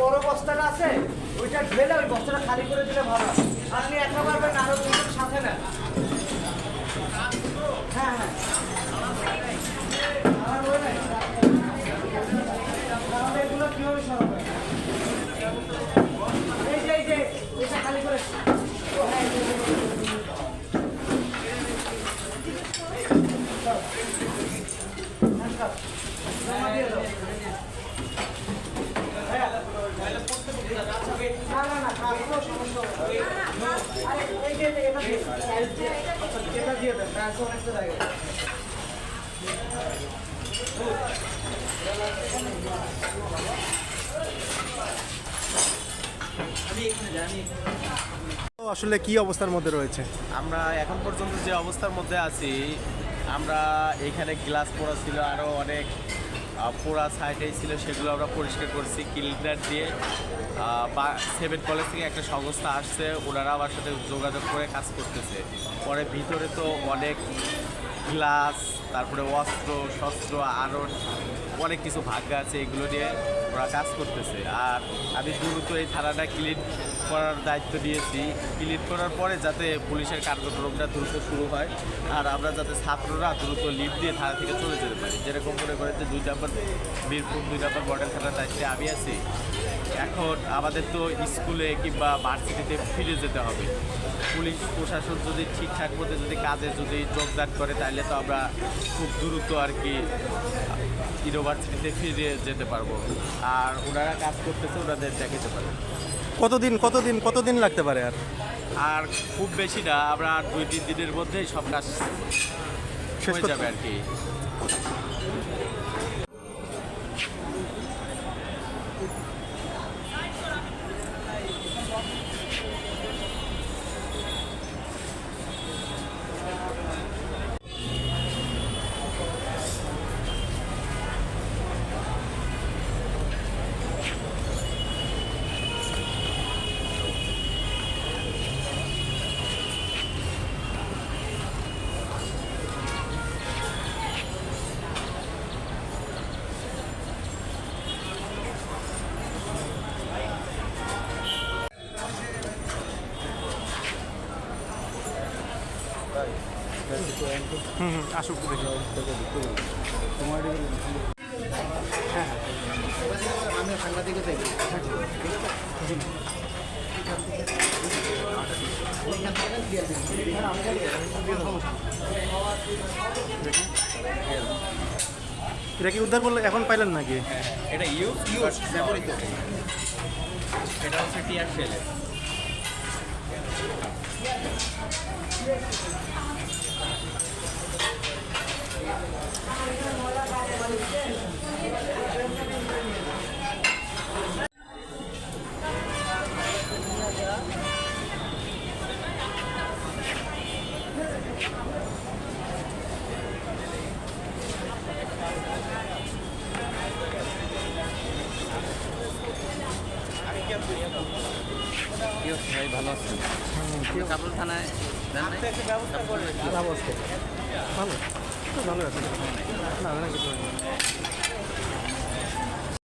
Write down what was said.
বড় বস্তাটা আছে, ওইটা ঢেলে ওই বস্তাটা খালি করে দিলে ভালো। আপনি একা পারবেন আরও দুজন সাথে না হ্যাঁ হ্যাঁ আর ওই নাই। তাহলে এগুলো কীভাবে সরাবে এই যে এই যে এটা খালি করে ও হ্যাঁ, এই যে, এই যে, এই যে। হ্যাঁ, সব। জমা দিয়ে দাও। না না না কাজগুলো সমস্যা হবে না। আরে এই যে এটা দিয়ে দেন। এটা দিয়ে দেন ট্রান্সফার অনেকটা জায়গায় তো আসলে কি অবস্থার মধ্যে রয়েছে? আমরা এখন পর্যন্ত যে অবস্থার মধ্যে আছি, আমরা এখানে গ্লাস পড়া ছিল আরও অনেক পোড়া সাইডেই ছিল, সেগুলো আমরা পরিষ্কার করছি। ক্লিনার দিয়ে বা সেভেন কলেজ থেকে একটা সংস্থা আসছে, ওনারা আমার সাথে যোগাযোগ করে কাজ করতেছে। পরে ভিতরে তো অনেক গ্লাস তারপরে অস্ত্র, শস্ত্র আরও অনেক কিছু ভাগ্য আছে এগুলো নিয়ে। ওরা কাজ করতেছে। আর আমি দ্রুত এই থানাটা ক্লিন করার দায়িত্ব দিয়েছি। ক্লিন করার পরে যাতে পুলিশের কার্যক্রমটা দ্রুত শুরু হয়, আর আমরা যাতে ছাত্ররা দ্রুত লিভ দিয়ে থানা থেকে চলে যেতে পারি। যেরকম মনে করেন যে দুই নম্বর বীরপুর দুই নম্বর মডেল থানার দায়িত্বে আমি আছি। এখন আমাদের তো স্কুলে কিংবা ভার্সিটিতে ফিরে যেতে হবে। পুলিশ প্রশাসন যদি ঠিকঠাক মতো যদি কাজে যদি যোগদান করে তাহলে তো আমরা খুব দ্রুত আর কি ইউনিভার্সিটিতে ফিরে যেতে পারব। আর ওনারা কাজ করতেছে ওনাদের দেখাতে পারব। কতদিন কতদিন কতদিন লাগতে পারে আর? আর খুব বেশি না আমরা আর দুই তিন দিনের মধ্যেই সব কাজ শেষ হয়ে যাবে আর কি। আসুক দেখি এটা কি উদ্ধার করলে এখন পাইলেন নাকি? এটা ইউজ ইউজ ব্যবহৃত। এটা হচ্ছে টিয়ার ফেলে Thank you. ভাই ভালো আছেন কাপড় থানায় ভালো ভালো আছে না না কিছু।